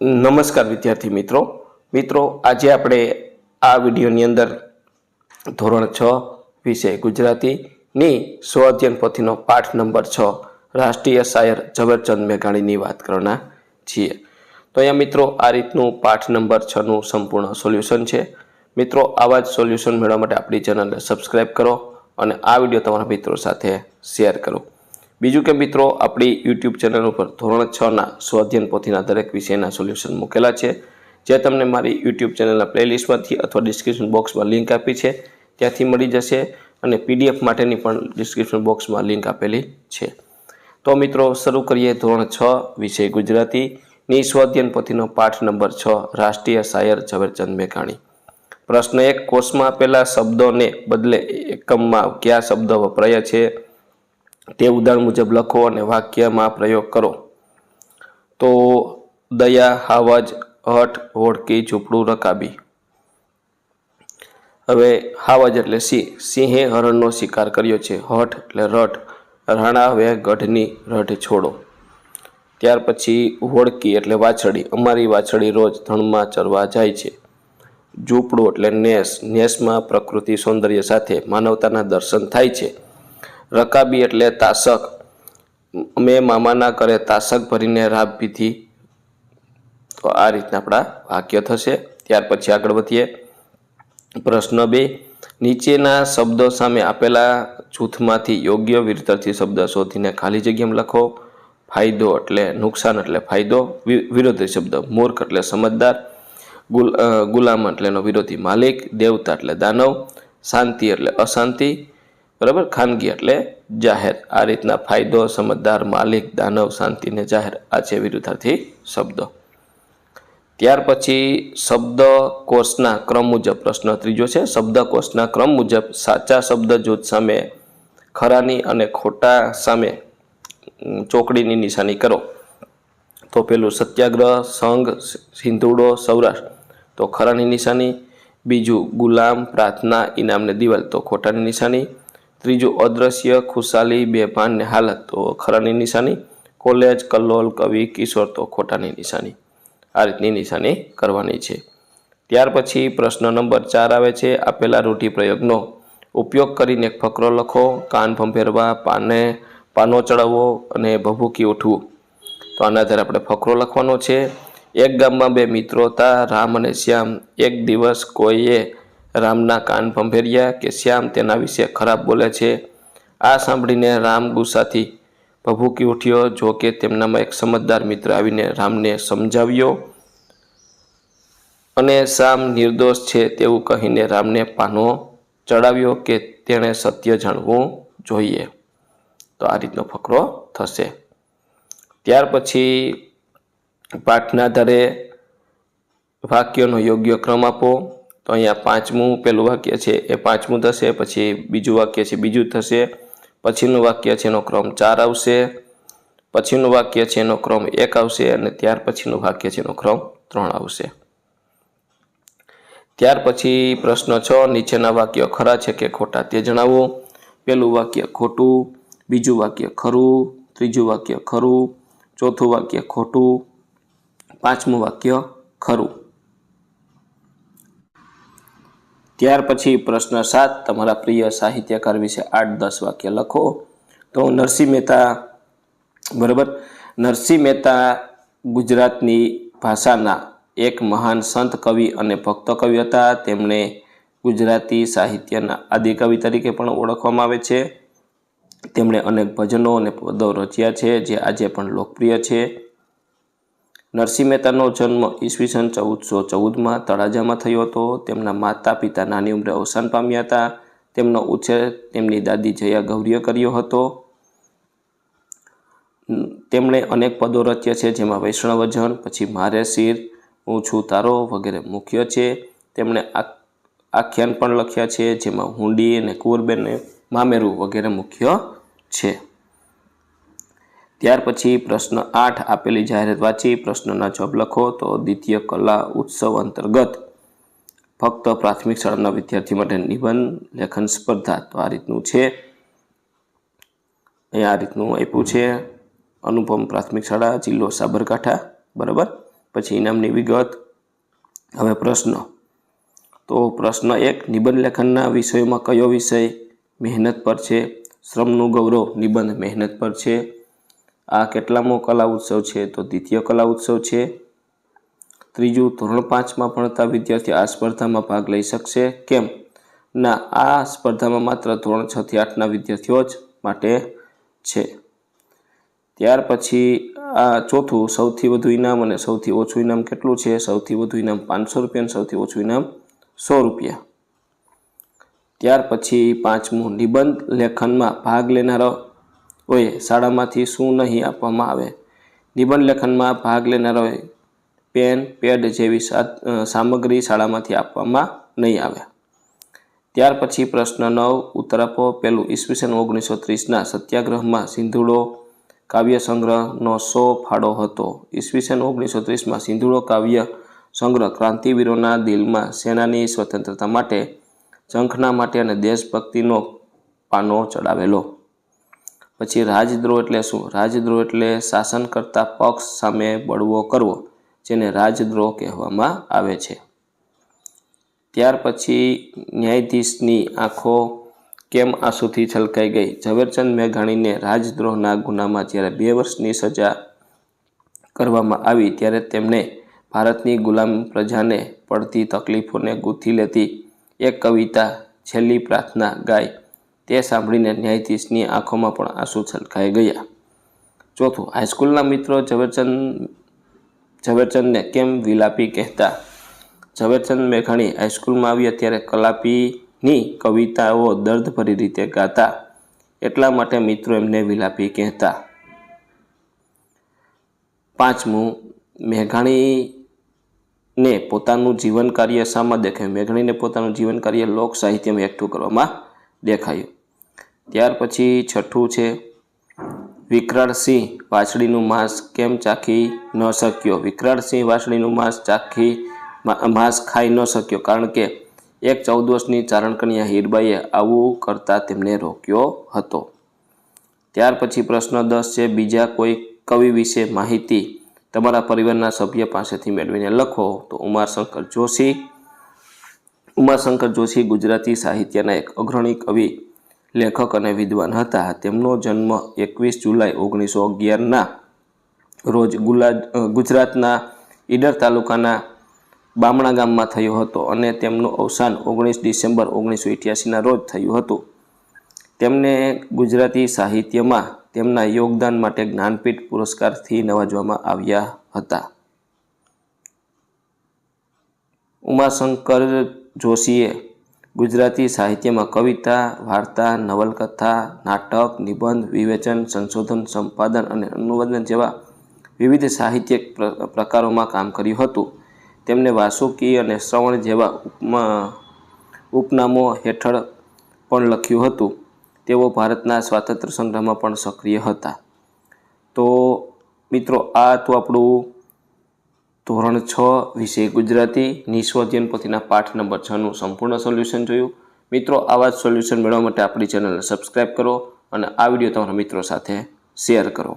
નમસ્કાર વિદ્યાર્થી મિત્રો. મિત્રો, આજે આપણે આ વિડીયોની અંદર ધોરણ છ વિષય ગુજરાતીની સ્વઅધ્યયન પોથીનો પાઠ નંબર છ, રાષ્ટ્રીય શાયર ઝવેરચંદ મેઘાણીની વાત કરવાના છીએ. તો અહીંયા મિત્રો, આ રીતનું પાઠ નંબર છનું સંપૂર્ણ સોલ્યુશન છે. મિત્રો, આવા જ સોલ્યુશન મેળવવા માટે આપણી ચેનલને સબસ્ક્રાઈબ કરો અને આ વીડિયો તમારા મિત્રો સાથે શેર કરો. બીજું કે મિત્રો, આપણી યુટ્યુબ ચેનલ ઉપર ધોરણ છના સ્વાધ્યન પોથીના દરેક વિષયના સોલ્યુશન મૂકેલા છે. જે તમને મારી યુટ્યુબ ચેનલના પ્લેલિસ્ટમાંથી અથવા ડિસ્ક્રિપ્શન બોક્સમાં લિંક આપી છે, ત્યાંથી મળી જશે અને પીડીએફ માટેની પણ ડિસ્ક્રિપ્શન બોક્સમાં લિંક આપેલી છે. તો મિત્રો, શરૂ કરીએ ધોરણ છ, વિષય ગુજરાતીની સ્વાધ્યન પોથીનો પાઠ નંબર છ, રાષ્ટ્રીય શાયર ઝવેરચંદ મેઘાણી. પ્રશ્ન એક, કોષમાં આપેલા શબ્દોને બદલે એકમમાં કયા શબ્દ વપરાયા છે? તે ઉદાહરણ મુજબ લખો અને વાક્યમાં પ્રયોગ કરો. તો દયા, હાવજ, હઠ, હોડકી, ઝૂંપડું, રકાબી. હવે હાવજ એટલે સિંહ. સિંહે હરણનો શિકાર કર્યો છે. હઠ એટલે રઠ રાણા હવે ગઢની રઢ છોડો. ત્યાર પછી હોડકી એટલે વાછડી. અમારી વાછડી રોજ ધણમાં ચરવા જાય છે. ઝૂંપડું એટલે નેસ. નેસમાં પ્રકૃતિ સૌંદર્ય સાથે માનવતાના દર્શન થાય છે. રકાબી એટલે તાસક. અમે મામાના કરે તાસક ભરીને રાબ પીધી. તો આ રીતના આપણા વાક્ય થશે. ત્યાર પછી આગળ વધીએ. પ્રશ્ન બે, નીચેના શબ્દો સામે આપેલા જૂથમાંથી યોગ્ય વિરુદ્ધથી શબ્દ શોધીને ખાલી જગ્યામાં લખો. ફાયદો એટલે નુકસાન એટલે ફાયદો વિરોધી શબ્દ મૂર્ખ એટલે સમજદાર, ગુલ ગુલામ એટલે એનો વિરોધી માલિક, દેવતા એટલે દાનવ, શાંતિ એટલે અશાંતિ બરાબર? ખાનગી એટલે જાહેર. આ રીતના ફાયદો, સમજદાર, માલિક, દાનવ શાંતિને જાહેર આ છે વિરુદ્ધાર્થી શબ્દો. ત્યાર પછી શબ્દકોશના ક્રમ મુજબ પ્રશ્ન ત્રીજો છે. શબ્દકોશના ક્રમ મુજબ સાચા શબ્દ જૂથ સામે ખરાની અને ખોટા સામે ચોકડીની નિશાની કરો. તો પેલું સત્યાગ્રહ, સંઘ, સિંધુડો, સૌરાષ્ટ્ર. તો ખરાની નિશાની. બીજું ગુલામ, પ્રાર્થના ઇનામને દિવાલ. તો ખોટાની નિશાની. ત્રીજું અદ્રશ્ય ખુશાલી બેભાન હાલત. તો ખરાની નિશાની, કોલેજ કલ્લોલ કવિ, કિશોર તો ખોટાની નિશાની. આ રીતની નિશાની કરવાની છે. ત્યાર પછી પ્રશ્ન નંબર ચાર આવે છે, આપેલા રૂઢિપ્રયોગનો ઉપયોગ કરીને એક ફકરો લખો, કાન ભંભેરવા પાને, પાનો ચડાવવો અને ભભૂકી ઉઠવું. તો આના આધારે આપણે ફકરો લખવાનો છે. એક ગામમાં બે મિત્રો હતા, રામ અને શ્યામ. એક દિવસ કોઈએ રામના કાન ભંભેર્યા કે શ્યામ તેના વિશે ખરાબ બોલે છે. આ સાંભળીને રામ ગુસ્સાથી ભભૂકી ઉઠ્યો, જો કે તેમનામાં એક સમજદાર મિત્ર આવીને રામને સમજાવ્યો. અને શ્યામ નિર્દોષ છે તેવું કહીને રામને પાનો ચડાવ્યો કે તેણે સત્ય જાણવું જોઈએ. તો આ રીતનો ફકરો થશે. ત્યાર પછી પાઠના આધારે વાક્યનો યોગ્ય ક્રમ આપો. તો અહીંયા પાંચમું પેલું વાક્ય છે, એ પાંચમું થશે, પછી બીજું વાક્ય છે, બીજું થશે, પછીનું વાક્ય છે એનો ક્રમ ચાર આવશે, પછીનું વાક્ય છે એનો ક્રમ એક આવશે અને ત્યાર પછીનું વાક્ય છે એનો ક્રમ ત્રણ આવશે. ત્યાર પછી પ્રશ્ન છ, નીચેના વાક્યો ખરા છે કે ખોટા તે જણાવો. પહેલું વાક્ય ખોટું, બીજું વાક્ય ખરું, ત્રીજું વાક્ય ખરું, ચોથું વાક્ય ખોટું, પાંચમું વાક્ય ખરું. ત્યાર પછી પ્રશ્ન સાત, તમારા પ્રિય સાહિત્યકાર વિશે આઠ દસ વાક્ય લખો. તો નરસિંહ મહેતા, બરાબર? નરસિંહ મહેતા ગુજરાતની ભાષાના એક મહાન સંત કવિ અને ભક્ત કવિ હતા. તેમણે ગુજરાતી સાહિત્યના આદિકવિ તરીકે પણ ઓળખવામાં આવે છે. તેમણે અનેક ભજનો અને પદો રચ્યા છે, જે આજે પણ લોકપ્રિય છે. નરસિંહ મહેતાનો જન્મ ઈસવીસન ચૌદસો ચૌદમાં તળાજામાં થયો હતો. તેમના માતા પિતા નાની ઉંમરે અવસાન પામ્યા હતા. તેમનો ઉછેર તેમની દાદી જયા ગૌરીએ કર્યો હતો. તેમણે અનેક પદો રચ્યા છે, જેમાં વૈષ્ણવજન, પછી મારે શિર, હું છું તારો વગેરે મુખ્ય છે. તેમણે આખ્યાન પણ લખ્યા છે, જેમાં હુંડી અને કુંવરબેન મામેરું વગેરે મુખ્ય છે. ત્યાર પછી પ્રશ્ન આઠ આપેલી જાહેરાત વાંચી. પ્રશ્નના જવાબ લખો તો દ્વિતીય કલા ઉત્સવ અંતર્ગત ફક્ત પ્રાથમિક શાળાના વિદ્યાર્થી માટે નિબંધ, લેખન સ્પર્ધા તો આ રીતનું છે. અહીંયા આ રીતનું આપ્યું છે. અનુપમ પ્રાથમિક શાળા, જિલ્લો સાબરકાંઠા, બરાબર? પછી ઇનામની વિગત. હવે પ્રશ્ન. તો પ્રશ્ન એક, નિબંધ લેખનના વિષયોમાં કયો વિષય મહેનત પર છે? શ્રમનું ગૌરવ, નિબંધ મહેનત પર છે. આ કેટલામો કલા ઉત્સવ છે? તો દ્વિતીય કલા ઉત્સવ છે. ત્રીજું ધોરણ પાંચમાં ભણતા વિદ્યાર્થી આ સ્પર્ધામાં ભાગ લઈ શકશે? કેમ? ના, આ સ્પર્ધામાં માત્ર ધોરણ છ થી આઠના વિદ્યાર્થીઓ જ માટે છે. ત્યાર પછી આ ચોથું, સૌથી વધુ ઇનામ અને સૌથી ઓછું ઇનામ કેટલું છે? સૌથી વધુ ઇનામ પાંચસો રૂપિયા અને સૌથી ઓછું ઇનામ સો રૂપિયા. ત્યાર પછી પાંચમું નિબંધ લેખનમાં ભાગ લેનારાઓએ શાળામાંથી શું નહીં આપવામાં આવે? નિબંધ લેખનમાં ભાગ લેનારાઓએ પેન, પેડ જેવી સામગ્રી શાળામાંથી આપવામાં નહીં આવે. ત્યાર પછી પ્રશ્ન નવ, ઉત્તર આપો. પેલું ઈસવીસન ઓગણીસો ત્રીસના સત્યાગ્રહમાં સિંધુડો કાવ્ય સંગ્રહનો સો ફાળો હતો. ઈસવીસન ઓગણીસો ત્રીસમાં સિંધુડો કાવ્ય સંગ્રહ ક્રાંતિવીરોના દિલમાં સેનાની સ્વતંત્રતા માટે, ઝંખના માટે અને દેશભક્તિનો પાનો ચડાવેલો. પછી રાજદ્રોહ એટલે શું? રાજદ્રોહ એટલે શાસન કરતા પક્ષ સામે બળવો કરવો, જેને રાજદ્રોહ કહેવામાં આવે છે. ત્યાર પછી ન્યાયાધીશની આંખો કેમ આંસુથી છલકાઈ ગઈ? ઝવેરચંદ મેઘાણીને રાજદ્રોહના ગુનામાં જ્યારે બે વર્ષની સજા કરવામાં આવી, ત્યારે તેમણે ભારતની ગુલામ પ્રજાને પડતી તકલીફોને ગૂંથી લેતી એક કવિતા, છેલ્લી પ્રાર્થના ગાઈ તે સાંભળીને ન્યાયાધીશની આંખોમાં પણ આંસુ છલકાઈ ગયા. ચોથું, હાઈસ્કૂલના મિત્રો ઝવેરચંદ, ઝવેરચંદને કેમ વિલાપી કહેતા? ઝવેરચંદ મેઘાણી હાઈસ્કૂલમાં આવ્યા ત્યારે કલાપીની કવિતાઓ દર્દભરી રીતે ગાતા. એટલા માટે મિત્રો એમને વિલાપી કહેતા. પાંચમું, મેઘાણીને પોતાનું જીવન કાર્ય શામાં દેખાયું. મેઘાણીને પોતાનું જીવન કાર્ય લોક સાહિત્યમાં એકઠું કરવામાં દેખાયું. ત્યાર પછી છઠ્ઠું છે, વિકરાળસિંહ વાછડીનું માંસ કેમ ચાખી ન શક્યો? વિકરાળસિંહ વાછડીનું માંસ ચાખી માંસ ખાઈ ન શક્યો. કારણ કે એક ચૌદ વર્ષની ચારણકન્યા હીરબાઈએ આવું કરતાં તેમને રોક્યો હતો. ત્યાર પછી પ્રશ્ન દસ છે, બીજા કોઈ કવિ વિશે માહિતી તમારા પરિવારના સભ્ય પાસેથી મેળવીને લખો. તો ઉમાશંકર જોશી ઉમાશંકર જોશી ગુજરાતી સાહિત્યના એક અગ્રણી કવિ લેખક અને વિદ્વાન હતા. તેમનો જન્મ એકવીસ જુલાઈ ઓગણીસો અગિયારના રોજ ગુલા ગુજરાતના ઈડર તાલુકાના બામણા ગામમાં થયો હતો અને તેમનું અવસાન ઓગણીસ ડિસેમ્બર ઓગણીસો અઠ્યાસીના રોજ થયું હતું. તેમને ગુજરાતી સાહિત્યમાં તેમના યોગદાન માટે જ્ઞાનપીઠ પુરસ્કારથી નવાજવામાં આવ્યા હતા. ઉમાશંકર જોશીએ ગુજરાતી સાહિત્યમાં કવિતા, વાર્તા, નવલકથા, નાટક, નિબંધ, વિવેચન, સંશોધન, સંપાદન અને અનુવાદન જેવા વિવિધ સાહિત્યિક પ્રકારોમાં કામ કર્યું હતું. તેમને વાસુકી અને શ્રવણ જેવા ઉપમા, ઉપનામો હેઠળ પણ લખ્યું હતું. તેઓ ભારતના સ્વાતંત્ર્ય સંગ્રહમાં પણ સક્રિય હતા. તો મિત્રો, આ તો આપણું ધોરણ છ, વિષય ગુજરાતી નિસ્વધ્યન પોથીના પાઠ નંબર છનું સંપૂર્ણ સોલ્યુશન જોયું. મિત્રો, આવા જ સોલ્યુશન મેળવવા માટે આપણી ચેનલને સબસ્ક્રાઈબ કરો અને આ વીડિયો તમારા મિત્રો સાથે શેર કરો.